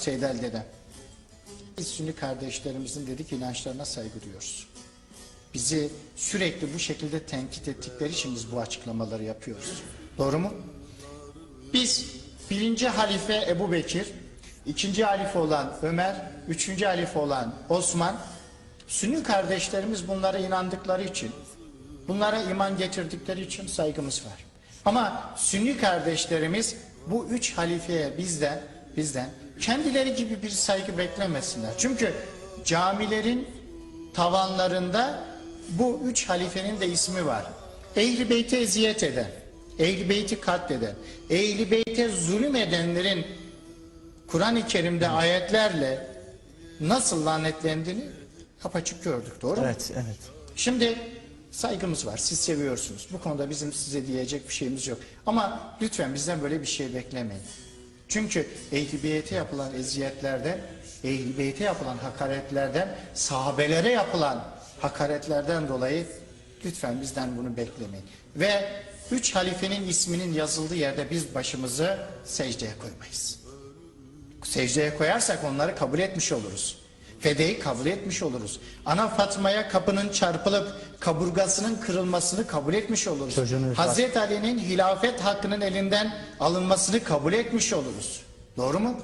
Seydel Dedem? Biz Sünni kardeşlerimizin dedik inançlarına saygı duyuyoruz. Bizi sürekli bu şekilde tenkit ettikleri için biz bu açıklamaları yapıyoruz. Doğru mu? Biz birinci halife Ebu Bekir, ikinci halife olan Ömer, üçüncü halife olan Osman, Sünni kardeşlerimiz bunlara inandıkları için, bunlara iman getirdikleri için saygımız var. Ama Sünni kardeşlerimiz bu üç halifeye bizden, bizden kendileri gibi bir saygı beklemesinler. Çünkü camilerin tavanlarında bu üç halifenin de ismi var. Ehli Beyt'e eziyet eden, Ehli Beyt'i katleden, Ehli Beyt'e zulüm edenlerin Kur'an-ı Kerim'de ayetlerle nasıl lanetlendiğini apaçık gördük. Doğru mu? Evet, evet. Şimdi saygımız var. Siz seviyorsunuz. Bu konuda bizim size diyecek bir şeyimiz yok. Ama lütfen bizden böyle bir şey beklemeyin. Çünkü ehl yapılan eziyetlerden, ehl yapılan hakaretlerden, sahabelere yapılan hakaretlerden dolayı lütfen bizden bunu beklemeyin. Ve üç halifenin isminin yazıldığı yerde biz başımızı secdeye koymayız. Secdeye koyarsak onları kabul etmiş oluruz. Fedeyi kabul etmiş oluruz. Ana Fatma'ya kapının çarpılıp kaburgasının kırılmasını kabul etmiş oluruz. Çocuğunu- Hazreti Ali'nin hilafet hakkının elinden alınmasını kabul etmiş oluruz. Doğru mu?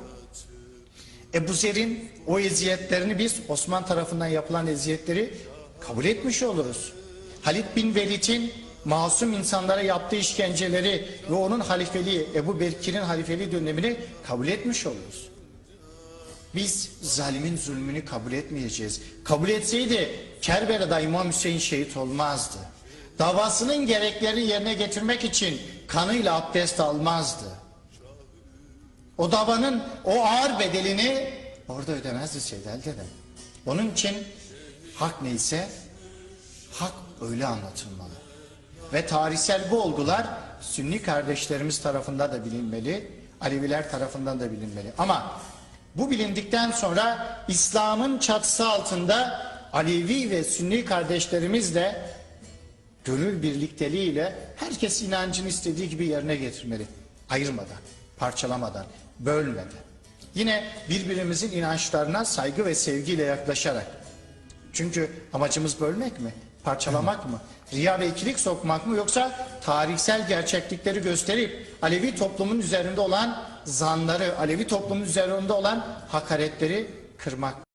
Ebu Zer'in o eziyetlerini biz Osman tarafından yapılan eziyetleri kabul etmiş oluruz. Halit bin Velid'in masum insanlara yaptığı işkenceleri ve onun halifeliği Ebu Bekir'in halifeliği dönemini kabul etmiş oluruz. Biz zalimin zulmünü kabul etmeyeceğiz. Kabul etseydi Kerbela'da İmam Hüseyin şehit olmazdı. Davasının gereklerini yerine getirmek için kanıyla abdest almazdı. O davanın o ağır bedelini orada ödemezdi Seydel dedem. Onun için hak neyse hak öyle anlatılmalı. Ve tarihsel bu olgular Sünni kardeşlerimiz tarafından da bilinmeli, Aleviler tarafından da bilinmeli. Ama bu bilindikten sonra İslam'ın çatısı altında Alevi ve Sünni kardeşlerimiz de gönül birlikteliğiyle herkes inancını istediği gibi yerine getirmeli. Ayırmadan, parçalamadan, bölmeden. Yine birbirimizin inançlarına saygı ve sevgiyle yaklaşarak. Çünkü amacımız bölmek mi? Parçalamak mı? Riya ve ikilik sokmak mı? Yoksa tarihsel gerçeklikleri gösterip Alevi toplumun üzerinde olan zanları, Alevi toplumun üzerinde olan hakaretleri kırmak?